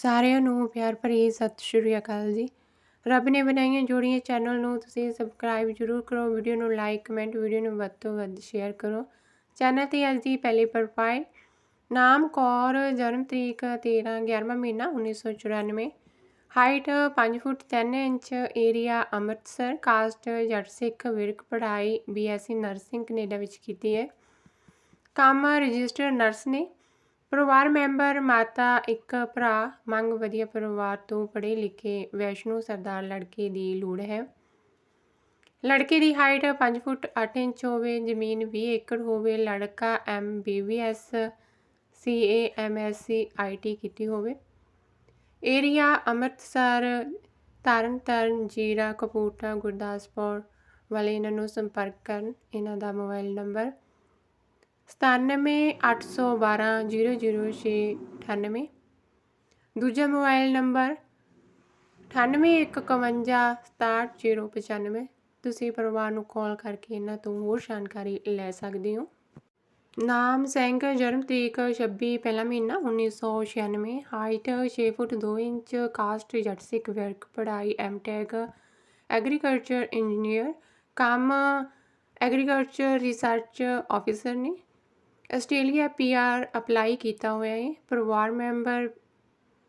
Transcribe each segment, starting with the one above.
ਸਾਰਿਆਂ ਨੂੰ ਪਿਆਰ ਭਰੀ ਸਤਿ ਸ਼੍ਰੀ ਅਕਾਲ ਜੀ। ਰੱਬ ਨੇ ਬਣਾਈਆਂ ਜੋੜੀਆਂ ਚੈਨਲ ਨੂੰ ਤੁਸੀਂ ਸਬਸਕ੍ਰਾਈਬ ਜ਼ਰੂਰ ਕਰੋ ਵੀਡੀਓ ਨੂੰ ਲਾਈਕ ਕਮੈਂਟ ਵੀਡੀਓ ਨੂੰ ਵੱਧ ਤੋਂ ਵੱਧ ਸ਼ੇਅਰ ਕਰੋ। ਚੈਨਲ ਤੇ ਅੱਜ ਦੀ ਪਹਿਲੀ ਪ੍ਰੋਫਾਈਲ ਨਾਮ ਕੌਰ, ਜਨਮ ਤਰੀਕ 13 11ਵਾਂ ਮਹੀਨਾ 1994 height 5 foot 3 inch area Amritsar caste Jatt Sikh, Virk ਪੜ੍ਹਾਈ ਬੀਐਸਸੀ ਨਰਸਿੰਗ ਕੈਨੇਡਾ ਵਿੱਚ ਕੀਤੀ ਹੈ। ਕੰਮ ਰਜਿਸਟਰ ਨਰਸ ਨੇ ਪਰਿਵਾਰ ਮੈਂਬਰ, ਮਾਤਾ, ਇੱਕ ਭਰਾ, ਮੰਗ ਵਧੀਆ ਪਰਿਵਾਰ ਤੋਂ ਪੜ੍ਹੇ ਲਿਖੇ ਵੈਸ਼ਨੂ ਸਰਦਾਰ ਲੜਕੇ ਦੀ ਲੋੜ ਹੈ। ਲੜਕੇ ਦੀ ਹਾਈਟ 5 ਫੁੱਟ 8 ਇੰਚ ਹੋਵੇ, ਜ਼ਮੀਨ 20 ਏਕੜ ਹੋਵੇ, ਲੜਕਾ MBBS CA MSc IT ਕੀਤੀ ਹੋਵੇ। ਏਰੀਆ ਅੰਮ੍ਰਿਤਸਰ, ਤਰਨਤਾਰਨ, ਜੀਰਾ, ਕਪੂਰਥਲਾ, ਗੁਰਦਾਸਪੁਰ ਵਾਲੇ ਇਹਨਾਂ ਨੂੰ ਸੰਪਰਕ ਕਰਨ। ਇਹਨਾਂ ਦਾ ਮੋਬਾਈਲ ਨੰਬਰ ਸਤਾਨਵੇਂ ਅੱਠ ਸੌ ਬਾਰਾਂ ਜ਼ੀਰੋ ਜ਼ੀਰੋ ਛੇ ਅਠਾਨਵੇਂ। ਦੂਜਾ ਮੋਬਾਈਲ ਨੰਬਰ ਅਠਾਨਵੇਂ ਇੱਕ ਇਕਵੰਜਾ ਸਤਾਹਠ ਜ਼ੀਰੋ ਪਚਾਨਵੇਂ। ਤੁਸੀਂ ਪਰਿਵਾਰ ਨੂੰ ਕਾਲ ਕਰਕੇ ਇਹਨਾਂ ਤੋਂ ਹੋਰ ਜਾਣਕਾਰੀ ਲੈ ਸਕਦੇ ਹੋ। ਨਾਮ ਸਿੰਘ ਜਨਮ ਤਰੀਕ 26 ਪਹਿਲਾ ਮਹੀਨਾ 1996 ਹਾਈਟ 6 ਫੁੱਟ 2 ਇੰਚ, ਕਾਸਟ, ਜੱਟ ਸਿੱਖ, ਵਰਕ, ਪੜ੍ਹਾਈ, ਐਮਟੈਕ, ਐਗਰੀਕਲਚਰ ਇੰਜੀਨੀਅਰ। ਕੰਮ, ਐਗਰੀਕਲਚਰ ਰਿਸਰਚ ਆਫੀਸਰ ਨੇ। ਆਸਟ੍ਰੇਲੀਆ ਪੀਆਰ ਅਪਲਾਈ ਕੀਤਾ ਹੋਇਆ ਹੈ। ਪਰਿਵਾਰ ਮੈਂਬਰ,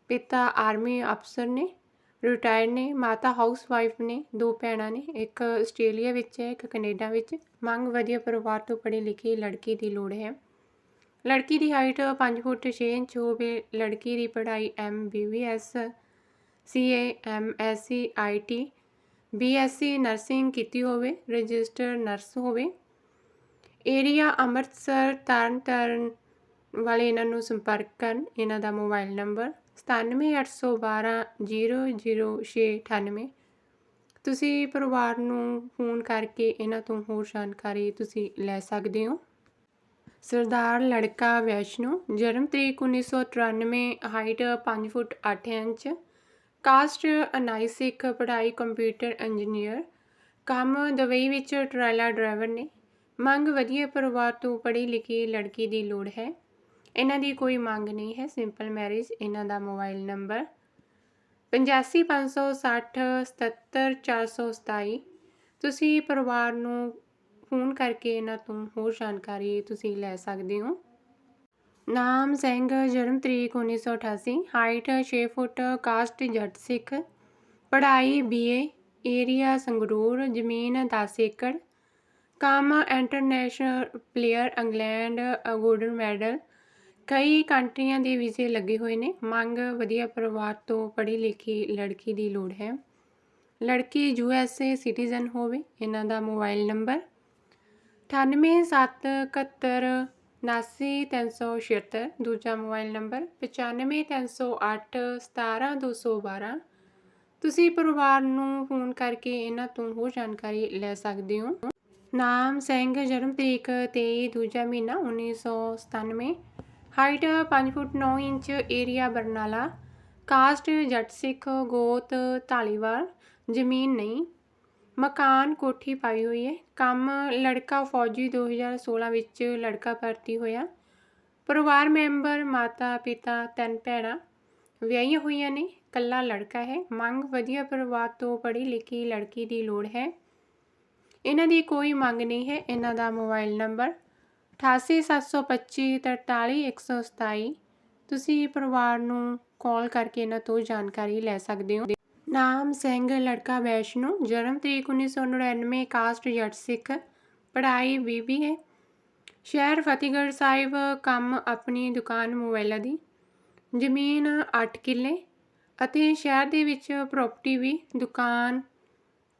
ਪਿਤਾ, ਆਰਮੀ ਅਫਸਰ ਨੇ, ਰਿਟਾਇਰ ਨੇ, ਮਾਤਾ ਹਾਊਸ ਵਾਈਫ ਨੇ, ਦੋ ਭੈਣਾਂ ਨੇ, ਇੱਕ ਆਸਟ੍ਰੇਲੀਆ ਵਿੱਚ ਹੈ, ਇੱਕ ਕੈਨੇਡਾ ਵਿੱਚ। ਮੰਗ ਵਧੀਆ ਪਰਿਵਾਰ ਤੋਂ ਪੜ੍ਹੀ ਲਿਖੀ ਲੜਕੀ ਦੀ ਲੋੜ ਹੈ। ਲੜਕੀ ਦੀ ਹਾਈਟ 5 ਫੁੱਟ 6 ਇੰਚ ਹੋਵੇ, ਲੜਕੀ ਦੀ ਪੜ੍ਹਾਈ MBBS CA MSc IT BSc nursing ਕੀਤੀ ਹੋਵੇ, ਰਜਿਸਟਰ ਨਰਸ ਹੋਵੇ ਏਰੀਆ ਅੰਮ੍ਰਿਤਸਰ ਤਰਨ ਤਾਰਨ ਵਾਲੇ ਇਹਨਾਂ ਨੂੰ ਸੰਪਰਕ ਕਰਨ, ਇਹਨਾਂ ਦਾ ਮੋਬਾਈਲ ਨੰਬਰ 9781200698 ਤੁਸੀਂ ਪਰਿਵਾਰ ਨੂੰ ਫੋਨ ਕਰਕੇ ਇਹਨਾਂ ਤੋਂ ਹੋਰ ਜਾਣਕਾਰੀ ਤੁਸੀਂ ਲੈ ਸਕਦੇ ਹੋ। ਸਰਦਾਰ ਲੜਕਾ ਵੈਸ਼ਨੋ, ਜਨਮ ਤਰੀਕ 1993 ਹਾਈਟ 5 ਫੁੱਟ 8 ਇੰਚ ਕਾਸਟ ਅਨਾਈ ਸਿੱਖ ਪੜ੍ਹਾਈ ਕੰਪਿਊਟਰ ਇੰਜੀਨੀਅਰ ਕੰਮ ਦੁਬਈ ਵਿੱਚ ਟਰਾਲਾ ਡਰਾਈਵਰ ਨੇ। ਮੰਗ ਵਧੀਆ ਪਰਿਵਾਰ ਤੋਂ ਪੜ੍ਹੀ ਲਿਖੀ ਲੜਕੀ ਦੀ ਲੋੜ ਹੈ। ਇਹਨਾਂ ਦੀ ਕੋਈ ਮੰਗ ਨਹੀਂ ਹੈ। ਸਿੰਪਲ ਮੈਰਿਜ ਇਹਨਾਂ ਦਾ ਮੋਬਾਈਲ ਨੰਬਰ 8556077427 ਤੁਸੀਂ ਪਰਿਵਾਰ ਨੂੰ ਫੋਨ ਕਰਕੇ ਇਹਨਾਂ ਤੋਂ ਹੋਰ ਜਾਣਕਾਰੀ ਤੁਸੀਂ ਲੈ ਸਕਦੇ ਹੋ। ਨਾਮ ਸਿੰਘ, ਜਨਮ ਤਰੀਕ 1988 ਹਾਈਟ 6 ਫੁੱਟ ਕਾਸਟ ਜੱਟ ਸਿੱਖ। ਪੜ੍ਹਾਈ ਬੀਏ ਏਰੀਆ ਸੰਗਰੂਰ, ਜ਼ਮੀਨ 10 ਏਕੜ। ਕਾਮਾ international player England golden medal. ਕਈ ਕੰਟਰੀਆਂ ਦੇ ਵੀਜ਼ੇ ਲੱਗੇ ਹੋਏ ਨੇ। ਮੰਗ ਵਧੀਆ ਪਰਿਵਾਰ ਤੋਂ ਪੜ੍ਹੀ ਲਿਖੀ ਲੜਕੀ ਦੀ ਲੋੜ ਹੈ। ਲੜਕੀ ਯੂ ਐਸ ਏ ਸਿਟੀਜ਼ਨ ਹੋਵੇ, ਇਹਨਾਂ ਦਾ ਮੋਬਾਈਲ ਨੰਬਰ 9871790376 ਦੂਜਾ ਮੋਬਾਈਲ ਨੰਬਰ 953081 17212 ਤੁਸੀਂ ਪਰਿਵਾਰ ਨੂੰ ਫੋਨ ਕਰਕੇ ਇਹਨਾਂ ਤੋਂ ਹੋਰ ਜਾਣਕਾਰੀ ਲੈ ਸਕਦੇ ਹੋ। ਨਾਮ ਸਿੰਘ, ਜਨਮ ਤਰੀਕ 23 ਦੂਜਾ ਮਹੀਨਾ 1997 height 5 foot 9 inch, area Barnala. Caste Jatt Sikh, ਗੋਤ ਢਾਲੀਵਾਲ ਜ਼ਮੀਨ ਨਹੀਂ। ਮਕਾਨ ਕੋਠੀ ਪਾਈ ਹੋਈ ਹੈ ਕੰਮ ਲੜਕਾ ਫੌਜੀ 2016 ਵਿੱਚ ਲੜਕਾ ਭਰਤੀ ਹੋਇਆ। ਪਰਿਵਾਰ ਮੈਂਬਰ, ਮਾਤਾ, ਪਿਤਾ, ਤਿੰਨ ਭੈਣਾਂ ਵਿਆਹੀਆਂ ਹੋਈਆਂ ਨੇ। ਕੱਲਾ ਲੜਕਾ ਹੈ। ਮੰਗ ਵਧੀਆ ਪਰਿਵਾਰ ਤੋਂ ਪੜ੍ਹੀ ਲਿਖੀ ਲੜਕੀ ਦੀ ਲੋੜ ਹੈ। ਇਹਨਾਂ ਦੀ ਕੋਈ ਮੰਗ ਨਹੀਂ ਹੈ। ਇਹਨਾਂ ਦਾ ਮੋਬਾਈਲ ਨੰਬਰ 8872543127 ਤੁਸੀਂ ਪਰਿਵਾਰ ਨੂੰ ਕਾਲ ਕਰਕੇ ਇਹਨਾਂ ਤੋਂ ਜਾਣਕਾਰੀ ਲੈ ਸਕਦੇ ਹੋ। ਨਾਮ ਸਿੰਘ, ਲੜਕਾ ਵੈਸ਼ਨੂ, ਜਨਮ ਤਰੀਕ 1999 ਕਾਸਟ ਜੱਟ ਸਿੱਖ, ਪੜ੍ਹਾਈ ਬੀਬੀ ਹੈ। ਸ਼ਹਿਰ ਫਤਿਹਗੜ੍ਹ ਸਾਹਿਬ, ਕੰਮ ਆਪਣੀ ਦੁਕਾਨ ਮੋਬਾਈਲਾਂ ਦੀ। ਜ਼ਮੀਨ 8 ਕਿੱਲੇ ਅਤੇ ਸ਼ਹਿਰ ਦੇ ਵਿੱਚ ਪ੍ਰਾਪਰਟੀ ਵੀ ਦੁਕਾਨ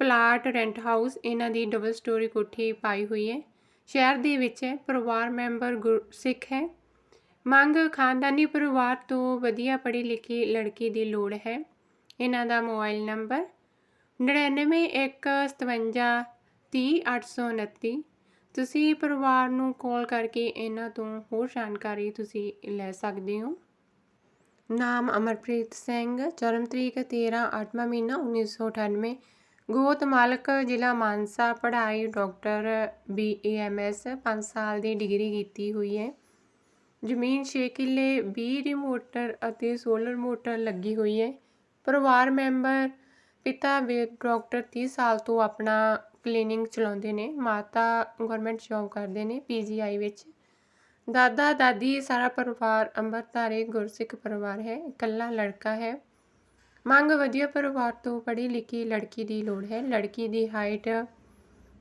ਪਲਾਟ ਰੈਂਟ ਹਾਊਸ ਇਹਨਾਂ ਦੀ ਡਬਲ ਸਟੋਰੀ ਕੋਠੀ ਪਾਈ ਹੋਈ ਹੈ। ਸ਼ਹਿਰ ਦੇ ਵਿੱਚ ਹੈ ਪਰਿਵਾਰ ਮੈਂਬਰ ਸਿੱਖ ਹੈ। ਮੰਗ ਖਾਨਦਾਨੀ ਪਰਿਵਾਰ ਤੋਂ ਵਧੀਆ ਪੜ੍ਹੀ ਲਿਖੀ ਲੜਕੀ ਦੀ ਲੋੜ ਹੈ। ਇਹਨਾਂ ਦਾ ਮੋਬਾਈਲ ਨੰਬਰ 9915530829 ਤੁਸੀਂ ਪਰਿਵਾਰ ਨੂੰ ਕਾਲ ਕਰਕੇ ਇਹਨਾਂ ਤੋਂ ਹੋਰ ਜਾਣਕਾਰੀ ਤੁਸੀਂ ਲੈ ਸਕਦੇ ਹੋ। ਨਾਮ ਅਮਰਪ੍ਰੀਤ ਸਿੰਘ, ਜਨਮ ਤਰੀਕ 13 8ਵਾਂ ਮਹੀਨਾ 1998 ਗੋਤ ਮਾਲਕ ਜ਼ਿਲ੍ਹਾ ਮਾਨਸਾ ਪੜ੍ਹਾਈ doctor B A M S ਪੰਜ ਸਾਲ ਦੀ ਡਿਗਰੀ ਕੀਤੀ ਹੋਈ ਹੈ। ਜ਼ਮੀਨ 6 ਕਿੱਲੇ 20 ਦੀ ਮੋਟਰ ਅਤੇ ਸੋਲਰ ਮੋਟਰ ਲੱਗੀ ਹੋਈ ਹੈ। ਪਰਿਵਾਰ ਮੈਂਬਰ ਪਿਤਾ ਵੇ ਡਾਕਟਰ 30 ਸਾਲ ਤੋਂ ਆਪਣਾ ਕਲੀਨਿਕ ਚਲਾਉਂਦੇ ਨੇ। ਮਾਤਾ ਗਵਰਨਮੈਂਟ ਜੌਬ ਕਰਦੇ ਨੇ ਪੀਜੀਆਈ ਵਿੱਚ। ਦਾਦਾ, ਦਾਦੀ, ਸਾਰਾ ਪਰਿਵਾਰ ਅੰਮ੍ਰਿਤਧਾਰੀ ਗੁਰਸਿੱਖ ਪਰਿਵਾਰ ਹੈ। ਇਕੱਲਾ ਲੜਕਾ ਹੈ। ਮੰਗ ਵਧੀਆ ਪਰਿਵਾਰ ਤੋਂ ਪੜ੍ਹੀ ਲਿਖੀ ਲੜਕੀ ਦੀ ਲੋੜ ਹੈ। ਲੜਕੀ ਦੀ ਹਾਈਟ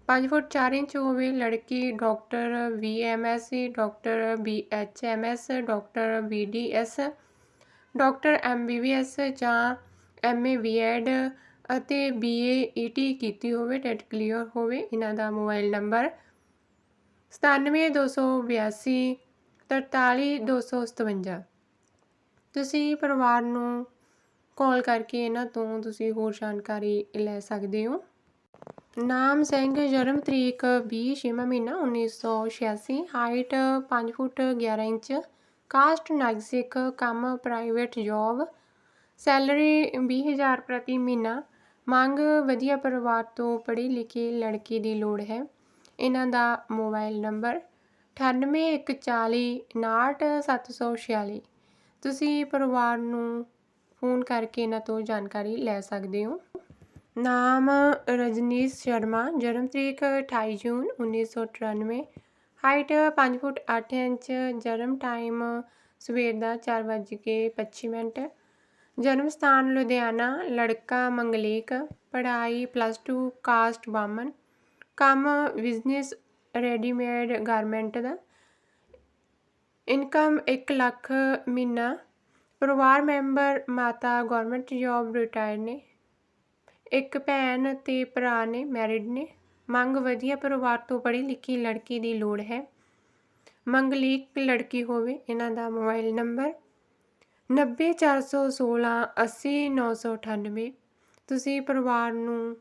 5 ਫੁੱਟ 4 ਇੰਚ ਹੋਵੇ। ਲੜਕੀ doctor ਵੀਐਮਐਸਸੀ doctor BHMS doctor BDS doctor MBBS ਜਾਂ ਐਮਏ ਬੀਐਡ ਅਤੇ ਬੀਏ ਈਟੀ ਕੀਤੀ ਹੋਵੇ, ਟੈਟ ਕਲੀਅਰ ਹੋਵੇ। ਇਹਨਾਂ ਦਾ ਮੋਬਾਈਲ ਨੰਬਰ 97282 43257 ਤੁਸੀਂ ਪਰਿਵਾਰ ਨੂੰ ਕਾਲ ਕਰਕੇ ਇਹਨਾਂ ਤੋਂ ਤੁਸੀਂ ਹੋਰ ਜਾਣਕਾਰੀ ਲੈ ਸਕਦੇ ਹੋ। ਨਾਮ ਸਿੰਘ, ਜਨਮ ਤਰੀਕ 20 ਛੇਵਾਂ ਮਹੀਨਾ 1986 ਹਾਈਟ 5 ਫੁੱਟ 11 ਇੰਚ, ਕਾਸਟ ਨਾਗਸਿਕ ਕੰਮ ਪ੍ਰਾਈਵੇਟ ਜੌਬ, ਸੈਲਰੀ 20000 ਪ੍ਰਤੀ ਮਹੀਨਾ, ਮੰਗ ਵਧੀਆ ਪਰਿਵਾਰ ਤੋਂ ਪੜ੍ਹੀ ਲਿਖੀ ਲੜਕੀ ਦੀ ਲੋੜ ਹੈ। ਇਹਨਾਂ ਦਾ ਮੋਬਾਈਲ ਨੰਬਰ 9814 69746 ਤੁਸੀਂ ਪਰਿਵਾਰ ਨੂੰ ਫੋਨ ਕਰਕੇ ਇਹਨਾਂ ਤੋਂ ਜਾਣਕਾਰੀ ਲੈ ਸਕਦੇ ਹੋ। ਨਾਮ ਰਜਨੀਸ਼ ਸ਼ਰਮਾ, ਜਨਮ ਤਰੀਕ 28 ਜੂਨ 1993 ਹਾਈਟ 5 ਫੁੱਟ 8 ਇੰਚ, ਜਨਮ ਟਾਈਮ ਸਵੇਰ ਦਾ 4:25 ਮਿੰਟ। ਜਨਮ ਸਥਾਨ ਲੁਧਿਆਣਾ, ਲੜਕਾ ਮੰਗਲੇਕ, ਪੜ੍ਹਾਈ ਪਲੱਸ 2 ਕਾਸਟ ਬਾਮਨ ਕੰਮ ਬਿਜ਼ਨਸ ਰੈਡੀਮੇਡ ਗਾਰਮੈਂਟ ਦਾ। ਇਨਕਮ 1 ਲੱਖ ਮਹੀਨਾ। ਪਰਿਵਾਰ ਮੈਂਬਰ ਮਾਤਾ ਗੌਰਮੈਂਟ ਜੋਬ ਰਿਟਾਇਰ ਨੇ। ਇੱਕ ਭੈਣ ਅਤੇ ਭਰਾ ਨੇ ਮੈਰਿਡ ਨੇ। ਮੰਗ ਵਧੀਆ ਪਰਿਵਾਰ ਤੋਂ ਪੜ੍ਹੀ ਲਿਖੀ ਲੜਕੀ ਦੀ ਲੋੜ ਹੈ। ਮੰਗਲੀਕ ਲੜਕੀ ਹੋਵੇ, ਇਹਨਾਂ ਦਾ ਮੋਬਾਈਲ ਨੰਬਰ 90416 80998 ਤੁਸੀਂ ਪਰਿਵਾਰ ਨੂੰ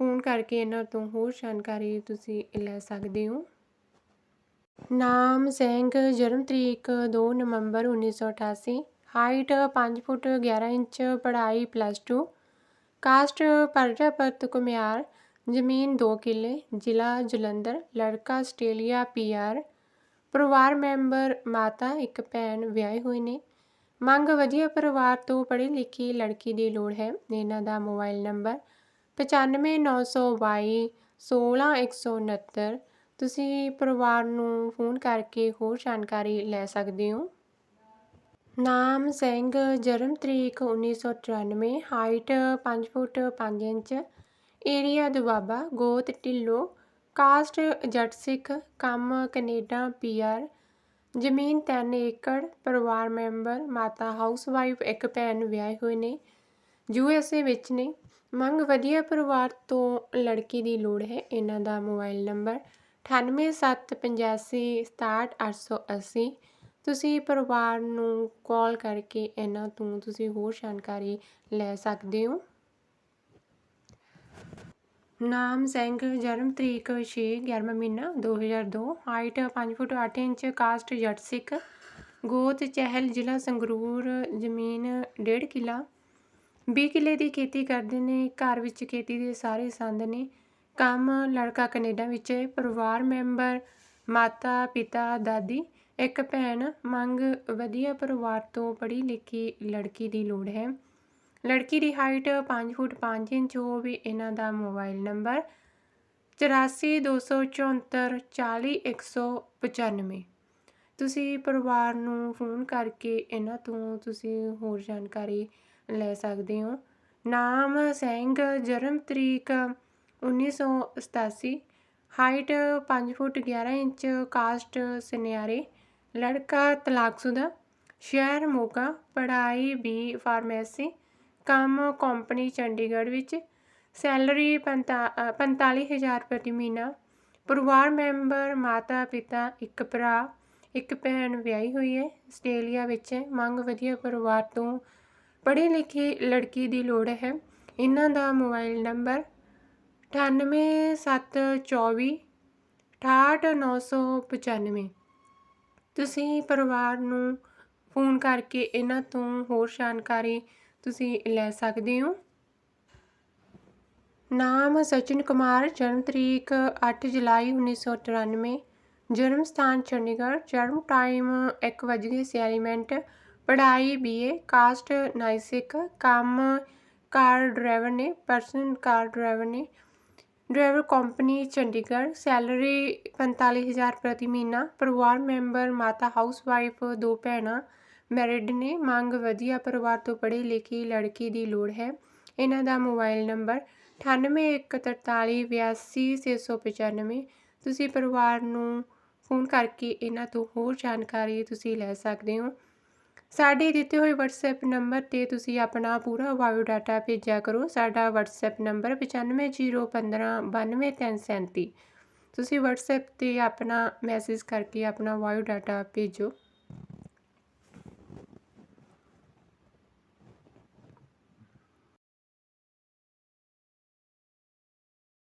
ਫੋਨ ਕਰਕੇ ਇਹਨਾਂ ਤੋਂ ਹੋਰ ਜਾਣਕਾਰੀ ਤੁਸੀਂ ਲੈ ਸਕਦੇ ਹੋ। ਨਾਮ ਸਿੰਘ, ਜਨਮ ਤਰੀਕ 2 ਨਵੰਬਰ 1988 ਹਾਈਟ ਪੰਜ ਫੁੱਟ 11 ਇੰਚ, ਪੜ੍ਹਾਈ ਪਲੱਸ ਟੂ ਕਾਸਟ ਪ੍ਰਜਾਪਤ ਕੁਮਿਆਰ ਜ਼ਮੀਨ ਦੋ ਕਿੱਲੇ, ਜ਼ਿਲ੍ਹਾ ਜਲੰਧਰ, ਲੜਕਾ ਆਸਟ੍ਰੇਲੀਆ ਪੀਆਰ ਪਰਿਵਾਰ ਮੈਂਬਰ ਮਾਤਾ, ਇੱਕ ਭੈਣ ਵਿਆਹੇ ਹੋਏ ਨੇ। ਮੰਗ ਵਧੀਆ ਪਰਿਵਾਰ ਤੋਂ ਪੜ੍ਹੀ ਲਿਖੀ ਲੜਕੀ ਦੀ ਲੋੜ ਹੈ। ਇਹਨਾਂ ਦਾ ਮੋਬਾਈਲ ਨੰਬਰ 9592 16169 ਤੁਸੀਂ ਪਰਿਵਾਰ ਨੂੰ ਫੋਨ ਕਰਕੇ ਹੋਰ ਜਾਣਕਾਰੀ ਲੈ ਸਕਦੇ ਹੋ। ਨਾਮ ਸਿੰਘ, ਜਨਮ ਤਰੀਕ 1994 ਹਾਈਟ ਪੰਜ ਫੁੱਟ ਪੰਜ ਇੰਚ ਏਰੀਆ ਦੁਆਬਾ ਗੋਤ, ਢਿੱਲੋਂ ਕਾਸਟ ਜੱਟ ਸਿੱਖ, ਕੰਮ ਪੀ ਆਰ ਜ਼ਮੀਨ ਤਿੰਨ ਏਕੜ, ਪਰਿਵਾਰ ਮੈਂਬਰ, ਮਾਤਾ ਹਾਊਸਵਾਈਫ ਇੱਕ ਭੈਣ ਵਿਆਹੇ ਹੋਏ ਨੇ, ਯੂ ਐੱਸ ਏ ਵਿੱਚ ਨੇ। ਮੰਗ ਵਧੀਆ ਪਰਿਵਾਰ ਤੋਂ ਲੜਕੀ ਦੀ ਲੋੜ ਹੈ, ਇਹਨਾਂ ਦਾ ਮੋਬਾਈਲ ਨੰਬਰ 9875 67880 ਤੁਸੀਂ ਪਰਿਵਾਰ ਨੂੰ ਕਾਲ ਕਰਕੇ ਇਹਨਾਂ ਤੋਂ ਤੁਸੀਂ ਹੋਰ ਜਾਣਕਾਰੀ ਲੈ ਸਕਦੇ ਹੋ। ਨਾਮ ਸਿੰਘ, ਜਨਮ ਤਰੀਕ 6 11ਵਾਂ ਮਹੀਨਾ 2002 ਹਾਈਟ 5 ਫੁੱਟ 8 ਇੰਚ ਕਾਸਟ ਜੱਟ ਸਿੱਖ, ਗੋਤ ਚਹਿਲ ਜ਼ਿਲ੍ਹਾ ਸੰਗਰੂਰ, ਜ਼ਮੀਨ 1.5 ਕਿੱਲਾ। 20 ਕਿੱਲੇ ਦੀ ਖੇਤੀ ਕਰਦੇ ਨੇ, ਘਰ ਵਿੱਚ ਖੇਤੀ ਦੇ ਸਾਰੇ ਸੰਦ ਨੇ। ਕੰਮ ਲੜਕਾ ਕੈਨੇਡਾ ਵਿੱਚ ਹੈ, ਪਰਿਵਾਰ ਮੈਂਬਰ, ਮਾਤਾ, ਪਿਤਾ, ਦਾਦੀ। ਇੱਕ ਭੈਣ ਮੰਗ ਵਧੀਆ ਪਰਿਵਾਰ ਤੋਂ ਪੜ੍ਹੀ ਲਿਖੀ ਲੜਕੀ ਦੀ ਲੋੜ ਹੈ। ਲੜਕੀ ਦੀ ਹਾਈਟ 5 ਫੁੱਟ 5 ਇੰਚ ਹੋਵੇ, ਇਹਨਾਂ ਦਾ ਮੋਬਾਈਲ ਨੰਬਰ 8424 40195 ਤੁਸੀਂ ਪਰਿਵਾਰ ਨੂੰ ਫੋਨ ਕਰਕੇ ਇਹਨਾਂ ਤੋਂ ਤੁਸੀਂ ਹੋਰ ਜਾਣਕਾਰੀ ਲੈ ਸਕਦੇ ਹੋ। ਨਾਮ ਸਿੰਘ ਜਨਮ ਤਰੀਕ 1987 ਹਾਈਟ 5 ਫੁੱਟ 11 ਇੰਚ ਕਾਸਟ ਸੁਨਿਆਰੇ। ਲੜਕਾ ਤਲਾਕਸ਼ੁਦਾ ਸ਼ਹਿਰ ਮੋਗਾ, ਪੜ੍ਹਾਈ ਬੀ ਫਾਰਮੇਸੀ, ਕੰਮ ਕੰਪਨੀ ਚੰਡੀਗੜ੍ਹ ਵਿੱਚ ਸੈਲਰੀ 45000 ਪ੍ਰਤੀ ਮਹੀਨਾ, ਪਰਿਵਾਰ ਮੈਂਬਰ, ਮਾਤਾ ਪਿਤਾ, ਇੱਕ ਭਰਾ, ਇੱਕ ਭੈਣ ਵਿਆਹੀ ਹੋਈ ਹੈ, ਆਸਟ੍ਰੇਲੀਆ ਵਿੱਚ ਹੈ, ਮੰਗ ਵਧੀਆ ਪਰਿਵਾਰ ਤੋਂ ਪੜ੍ਹੀ ਲਿਖੀ ਲੜਕੀ ਦੀ ਲੋੜ ਹੈ। ਇਹਨਾਂ ਦਾ ਮੋਬਾਈਲ ਨੰਬਰ 98724 68995 ਤੁਸੀਂ ਪਰਿਵਾਰ ਨੂੰ ਫੋਨ ਕਰਕੇ ਇਹਨਾਂ ਤੋਂ ਹੋਰ ਜਾਣਕਾਰੀ ਤੁਸੀਂ ਲੈ ਸਕਦੇ ਹੋ? ਨਾਮ ਸਚਿਨ ਕੁਮਾਰ, ਜਨਮ ਤਰੀਕ 8 ਜੁਲਾਈ 1993 ਜਨਮ ਸਥਾਨ ਚੰਡੀਗੜ੍ਹ, ਜਨਮ ਟਾਈਮ 1:46 ਮਿੰਟ, ਪੜ੍ਹਾਈ ਬੀਏ ਕਾਸਟ ਨਾਈਸਿਕ ਕੰਮ ਕਾਰ ਡਰਾਈਵਰ ਨੇ ਪਰਸਨ ਕਾਰ ਡਰਾਈਵਰ ਨੇ ਡਰਾਈਵਰ ਕੰਪਨੀ ਚੰਡੀਗੜ੍ਹ, ਸੈਲਰੀ 45000 ਪ੍ਰਤੀ ਮਹੀਨਾ, ਪਰਿਵਾਰ ਮੈਂਬਰ, ਮਾਤਾ ਹਾਊਸ ਵਾਈਫ ਦੋ ਭੈਣਾਂ, ਮੈਰਿਡ ਨੇ ਮੰਗ ਵਧੀਆ ਪਰਿਵਾਰ ਤੋਂ ਪੜ੍ਹੇ ਲਿਖੀ ਲੜਕੀ ਦੀ ਲੋੜ ਹੈ। ਇਹਨਾਂ ਦਾ ਮੋਬਾਈਲ ਨੰਬਰ 9814382695 ਤੁਸੀਂ ਪਰਿਵਾਰ ਨੂੰ ਫੋਨ ਕਰਕੇ ਇਹਨਾਂ ਤੋਂ ਹੋਰ ਜਾਣਕਾਰੀ ਤੁਸੀਂ ਲੈ ਸਕਦੇ ਹੋ। ਸਾਡੇ ਦਿੱਤੇ ਹੋਏ WhatsApp ਨੰਬਰ ਤੇ ਤੁਸੀਂ ਆਪਣਾ ਪੂਰਾ ਬਾਇਓ ਡਾਟਾ ਭੇਜਿਆ ਕਰੋ। ਸਾਡਾ WhatsApp ਨੰਬਰ 9501592337 ਤੁਸੀਂ WhatsApp ਤੇ ਆਪਣਾ ਮੈਸੇਜ ਕਰਕੇ ਆਪਣਾ ਬਾਇਓ ਡਾਟਾ ਭੇਜੋ।